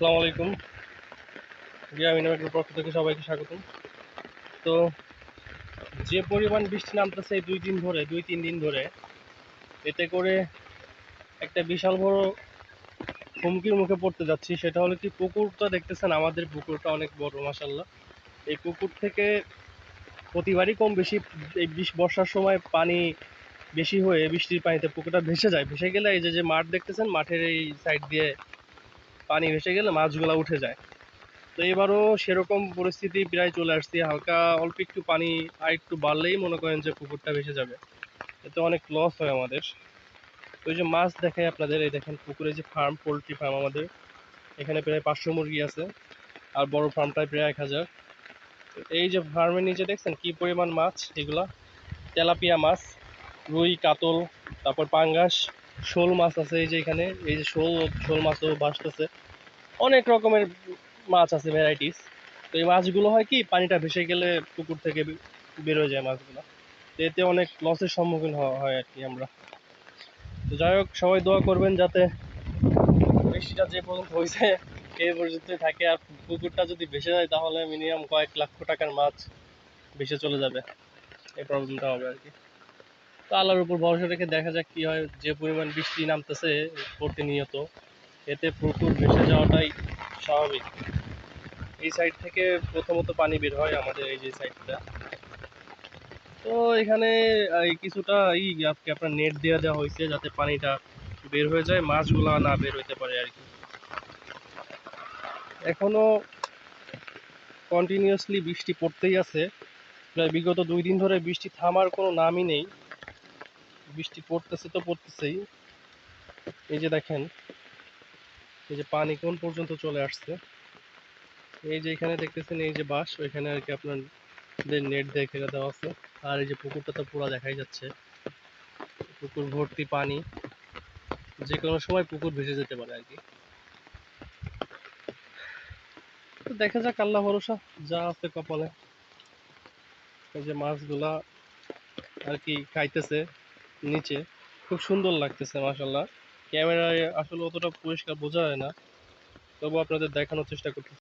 আসসালামু আলাইকুম। গিয়া মিনামের পক্ষ থেকে সবাইকে স্বাগতম। তো যে পরিমাণ বৃষ্টি নামতেছে দুই দিন ধরে, দুই, তিন দিন ধরে, এতে করে একটা বিশাল বড় হুমকির মুখে পড়তে যাচ্ছি। সেটা হলো কি, পুকুরটা দেখতেছেন, আমাদের পুকুরটা অনেক বড় মাসাল্লাহ এই পুকুর থেকে প্রতিবারই কম বেশি এই বিশ, বর্ষার সময় পানি বেশি হয়ে বৃষ্টির পানিতে পুকুরটা ভেসে যায়। ভেসে গেলে এই যে যে মাঠ দেখতেছেন, মাঠের এই সাইড দিয়ে পানি ভেসে গেলে মাছগুলো উঠে যায়। তো এবারও সেরকম পরিস্থিতি প্রায় চলে আসছে। হালকা, অল্প একটু পানি, আর একটু বাড়লেই মনে করেন যে পুকুরটা ভেসে যাবে। এতে অনেক লস হয় আমাদের। ওই যে মাছ দেখাই আপনাদের, এই দেখেন পুকুরে যে ফার্ম পোলট্রি ফার্ম আমাদের। এখানে প্রায় পাঁচশো মুরগি আছে, আর বড় ফার্মটায় প্রায় এক হাজার। এই যে ফার্মের নিচে দেখছেন কি পরিমাণ মাছ? এগুলা তেলাপিয়া মাছ, রুই, কাতল, তারপর পাঙ্গাস শোল মাছ আছে এই যে এখানে, এই যে শোল শোল মাছও ভাসতেছে অনেক রকমের মাছ আছে ভ্যারাইটিস তো এই মাছগুলো হয় কি, পানিটা ভেসে গেলে পুকুর থেকে বেরোয় যায় মাছগুলো। তো এতে অনেক লসের সম্মুখীন হয় আর কি আমরা। তো যাই হোক, সবাই দোয়া করবেন যাতে বৃষ্টিটা যে পর্যন্ত হয়েছে এই পর্যন্তই থাকে। আর পুকুরটা যদি ভেসে যায়, তাহলে মিনিমাম কয়েক লক্ষ টাকার মাছ ভেসে চলে যাবে। এই প্রবলেমটা হবে আর কি। তো আল্লাহর উপর ভরসা রেখে দেখা যাক কি হয়। যে পরিমাণ বৃষ্টি নামতেছে প্রতিনিয়ত, এতে পুকুর ভেসে যাওয়াটাই স্বাভাবিক। এই সাইড থেকে প্রথমত পানি বের হয় আমাদের এই যে সাইডটা তো এখানে কিছুটা এই আপনার নেট দেওয়া দেওয়া হয়েছে যাতে পানিটা বের হয়ে যায়, মাছগুলা না বের হইতে পারে আর কি। এখনও কন্টিনিউয়াসলি বৃষ্টি পড়তেই আছে। প্রায় বিগত দুই দিন ধরে বৃষ্টি থামার কোনো নামই নেই। বৃষ্টি পড়তেছে তো পড়তেছেই। এই যে দেখেন, এই যে পানি কোন পর্যন্ত চলে আসছে। এই যে এখানে দেখতেছেন, এই যে বাঁশ, ওইখানে আর কি আপনার নেট দিয়ে ঘেরে দেওয়া আছে। আর এই যে পুকুরটা তো পুরো দেখাই যাচ্ছে। পুকুর ভর্তি পানি, যে কোনো সময় পুকুর ভেসে যেতে পারে আর কি। তো দেখা যাক, আল্লাহ ভরসা, যা আছে কপালে। এই যে মাছগুলা আর কি খাইতেছে। নিচে। খুব সুন্দর লাগতেছে মাসাল্লাহ ক্যামেরায় আসলে অতটা পরিষ্কার বোঝা যায় না। তবু আপনাদের দেখানোর চেষ্টা করতেছি।